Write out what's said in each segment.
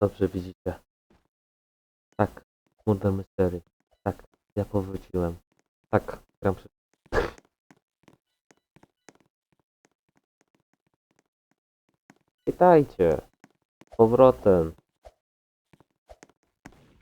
Dobrze widzicie. Tak, Murder Mystery. Tak, ja powróciłem. Tak, gram przy... Witajcie! Z powrotem.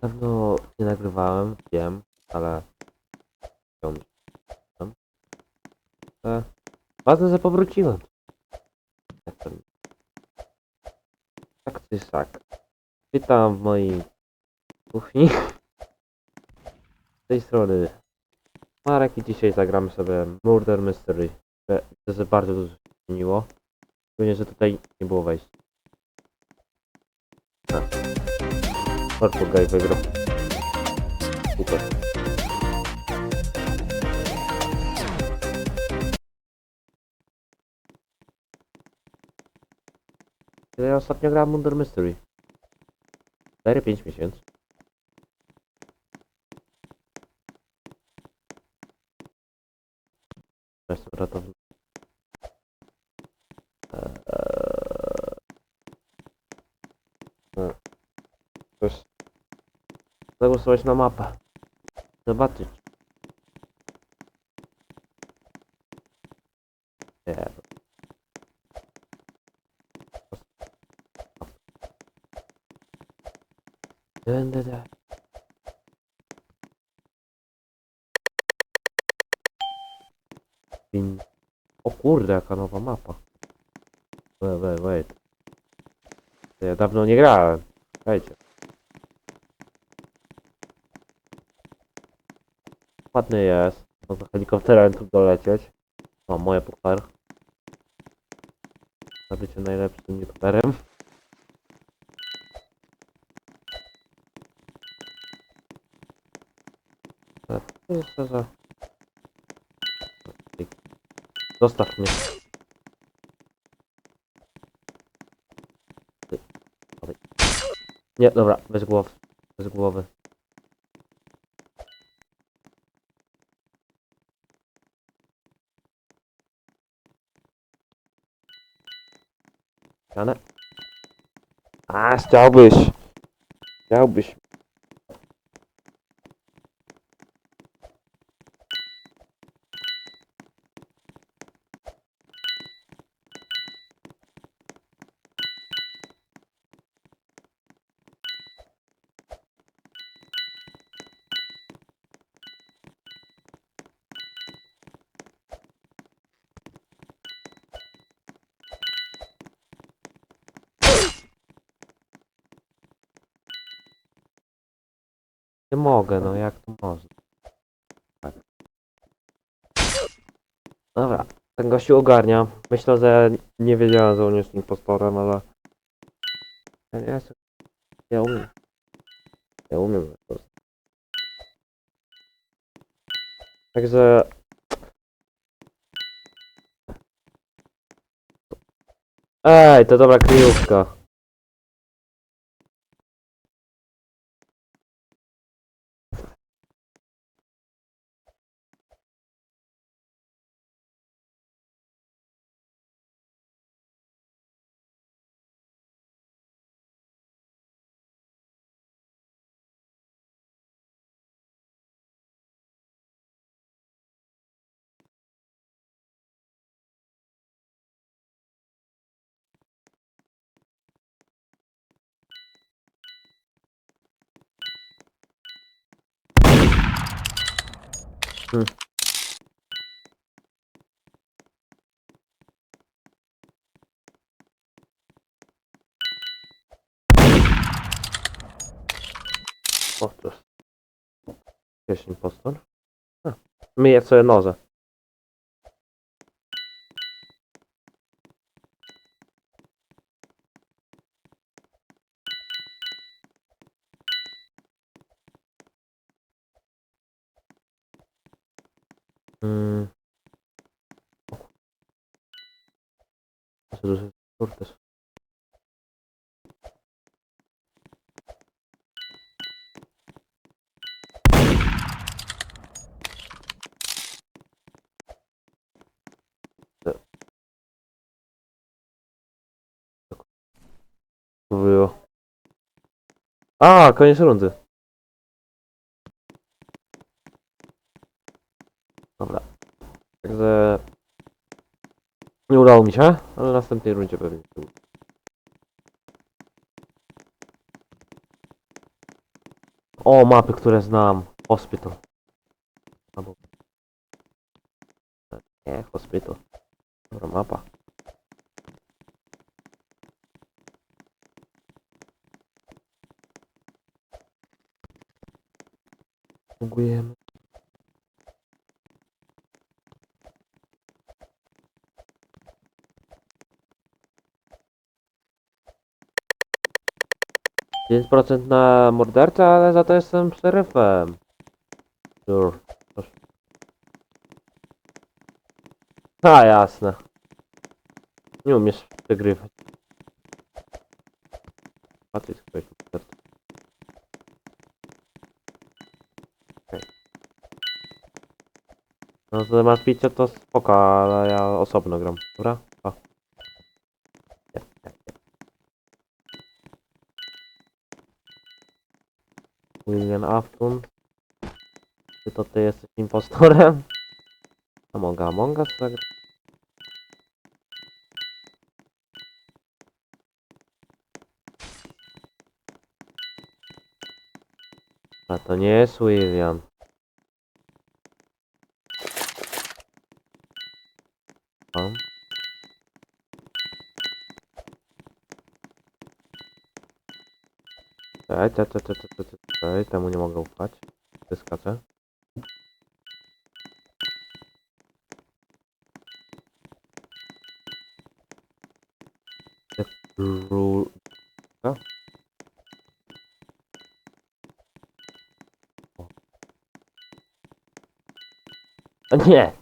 Dawno nie nagrywałem, wiem, ale... E, Ważne, że powróciłem. To... Tak czy siak. Witam w mojej kuchni. Z tej strony Marek i dzisiaj zagramy sobie Murder Mystery. Myślę, że bardzo dużo się zmieniło. Szczególnie, że tutaj nie było wejść. Purple Guy wygrał. Super. Ja ostatnio grałem Murder Mystery? 4-5 miesięcy. Jestem ratownik. Eee... No. Coś. Zagłosować na mapę. Zobaczyć. Nie. Będę da. Pin. O kurde, jaka nowa mapa. Wait, wait, wait. Ja dawno nie grałem. Słuchajcie. Ładny jest. Można helikopterem tu dolecieć. O, moje puchar. Na bycie najlepszym youtuberem. Zostaw mnie. Nie, dobra, bez głowy. Bez głowy. Ścianę. A, chciałbyś. Chciałbyś. Mogę, no jak to można? Tak. Dobra, ten gościu ogarnia. Myślę, że nie wiedziałem, że on jest impostorem, ale... Ja, ja umiem. Ja umiem po prostu. Także... Ej, to dobra kryjówka. O, to jest... Jest impostor? A, myję sobie nozę. Mm. O kur- duży Kurde. To było. A, koniec rundy. Dobra. Także... Nie udało mi się, ale w następnej rundzie pewnie się uda. O, mapy, które znam. Hospital. Albo... Nie, hospital. Dobra, mapa. Bugujemy. 5% na mordercę, ale za to jestem szeryfem. Sure. A, jasne. Nie umiesz przegrywać. A ty jest. No to masz picie to spoko, ale ja osobno gram, dobra? William Afton. Czy to ty jesteś impostorem? Amonga, Amonga zagra. A to nie jest William. Czekaj, czekaj, czekaj, czekaj, czekaj, temu nie mogę ufać. Wyskaczę. Ru... Co? O. A nie!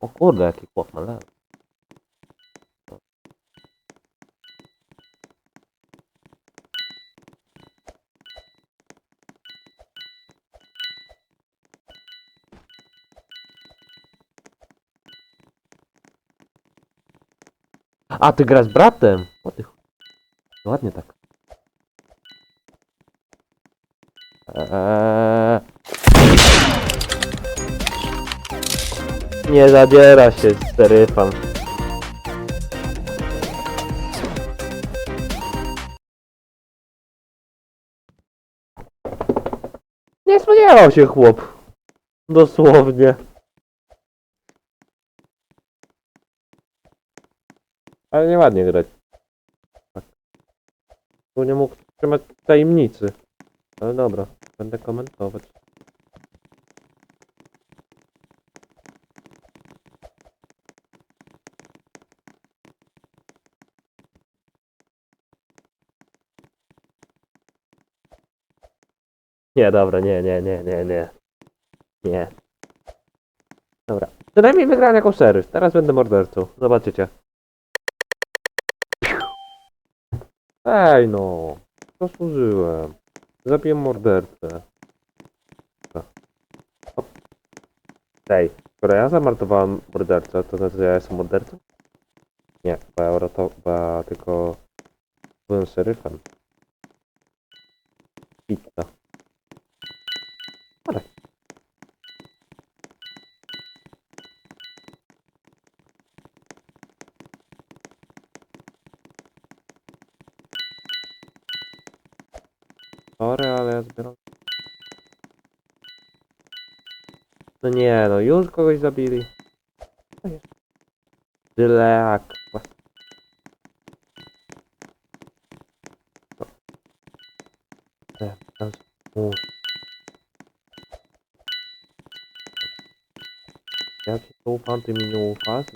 O kurde, jaki chłop ma A, ty grasz bratem? O ty Ładnie tak. Eee... Nie zadziera się z seryfem. Nie spodziewał się chłop. Dosłownie. Ale nieładnie grać. Tak. Bo nie mógł trzymać tajemnicy. Ale dobra, będę komentować. Nie, dobra, nie, nie, nie, nie, nie. Nie. Dobra. Przynajmniej wygrałem jako szeryf. Teraz będę mordercą. Zobaczycie. Ej no, zasłużyłem. Zabiję mordercę. Ej, skoro ja zamordowałem mordercę, to znaczy, że ja jestem mordercą? Nie, bo ja, urato- bo ja tylko byłem szeryfem. Pizza. Ale. Sorry, ale ja zbieram. No nie, no już kogoś zabili. Co? E. Ja ci to ufam, ty mi nie ufasz?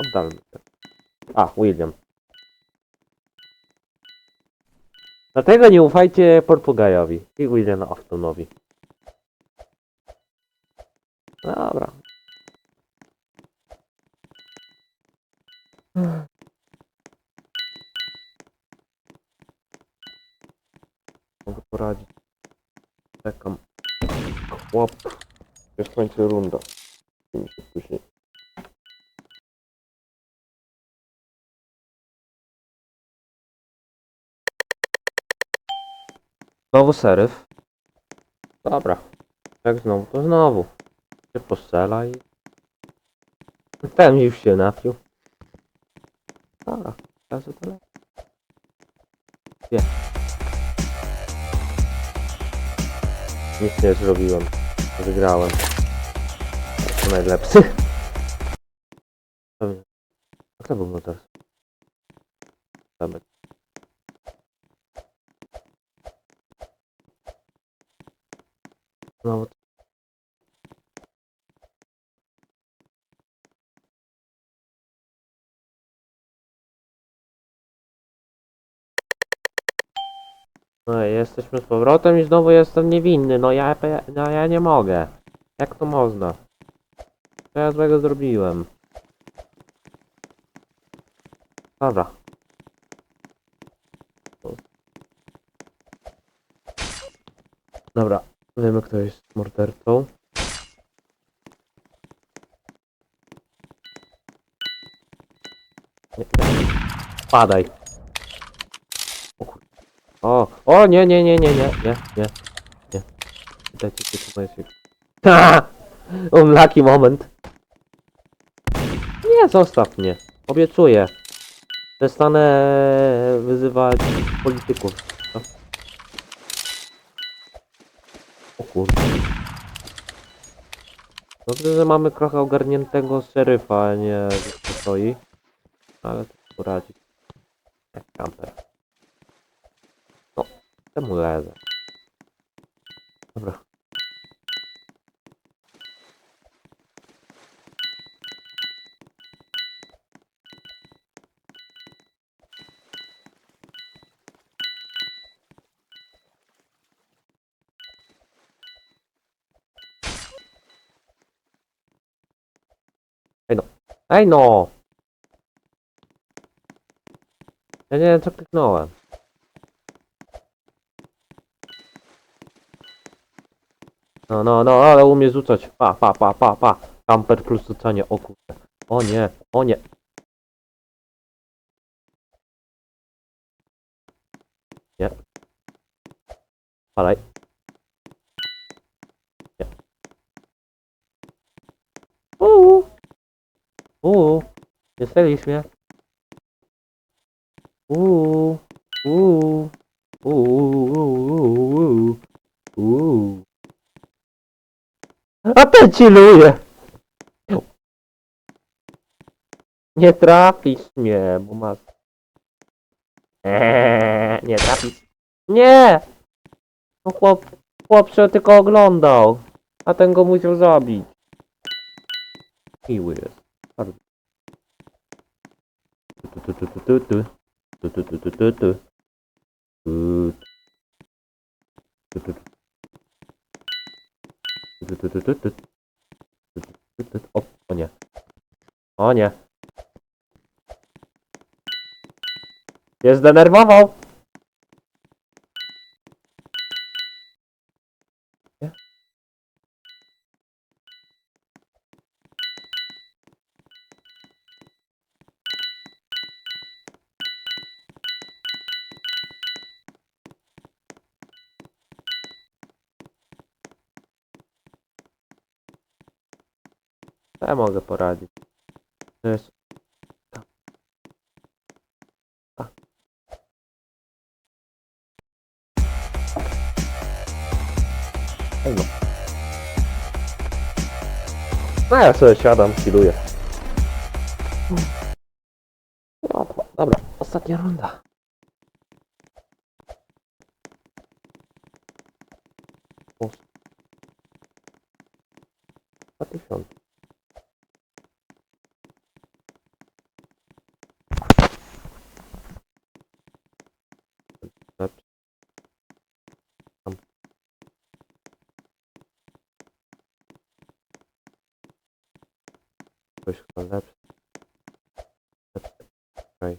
Oddal mi się. A, William. Dlatego nie ufajcie Portugajowi i William Aftonowi. Dobra. Mogę poradzić. Czekam. Chłop. Już kończy runda. Później. Znowu seryf. Dobra. Jak znowu, to znowu. Się postrzela i... Ten już się napił. Dobra, teraz to lepiej. Nie. Nic nie zrobiłem. Wygrałem. To najlepszy. Pewnie. A kto był motor? Zamek. Znowu. No i jesteśmy z powrotem i znowu jestem niewinny. No ja, no ja nie mogę. Jak to można? Co ja złego zrobiłem? Dobra. Dobra, wiemy kto jest mordercą. Nie, nie. Padaj. O kur... O, o nie, nie, nie, nie, nie, nie, nie, nie. Dajcie się moje Ha! Unlucky moment. Nie, zostaw mnie. Obiecuję. Przestanę wyzywać polityków. No. O kurde. Dobrze, że mamy trochę ogarniętego szeryfa, a nie stoi. Ale to poradzi. Jak kamper. No, temu lezę. Dobra. Ej no! Ja nie wiem co kliknąłem. No, no, no, ale umie rzucać. Pa, pa, pa, pa, pa. Camper plus rzucanie. O kurde. O nie, o nie. Nie. Palaj. Nie. Uuu. Uuu. Mnie. Uuu. Uuu. Uuu. Uuu. Uuu. A ten chilluje. Nie trafisz mnie, bo masz... Eee, nie trafisz. Nie! No chłop, chłopcze tylko oglądał. A ten go musiał zabić. Miły jest. Tu. O, o nie. O nie. Jest zdenerwował. Ja mogę poradzić. To jest... A. No. no ja sobie siadam, chilluję. No, dobra, ostatnia runda. O. 2000. Coś chyba. Lepszy. Okej.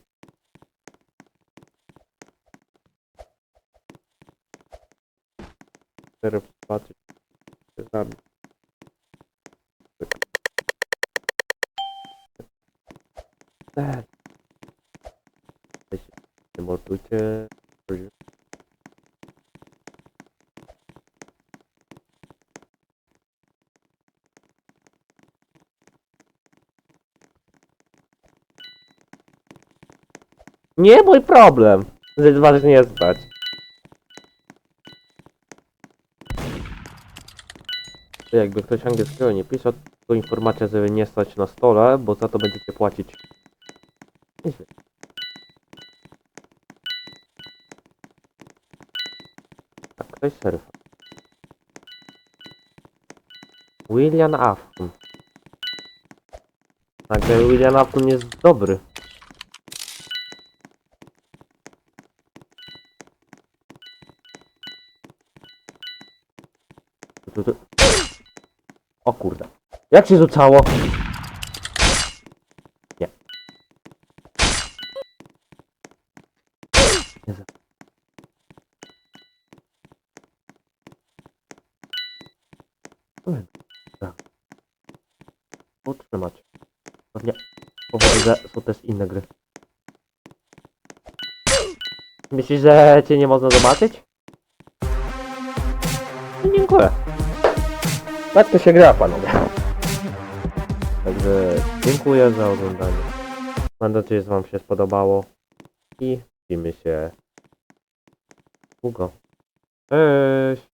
Teraz patrzeć. się. Tak. Weź, Nie mordujcie. Nie mój problem, że was nie. To Jakby ktoś angielskiego nie pisał, to informacja, żeby nie stać na stole, bo za to będziecie płacić. Nieźle. Tak, ktoś surfa. William Afton. Nagle William Afton jest dobry. O kurde. Jak się rzucało? Nie. Dobra. Utrzymać. Pewnie powoli, że są też inne gry. Myślisz, że cię nie można zobaczyć? No, Dziękuję. Tak to się gra, panowie. Także dziękuję za oglądanie. Mam nadzieję, że wam się spodobało. I widzimy się długo. Cześć!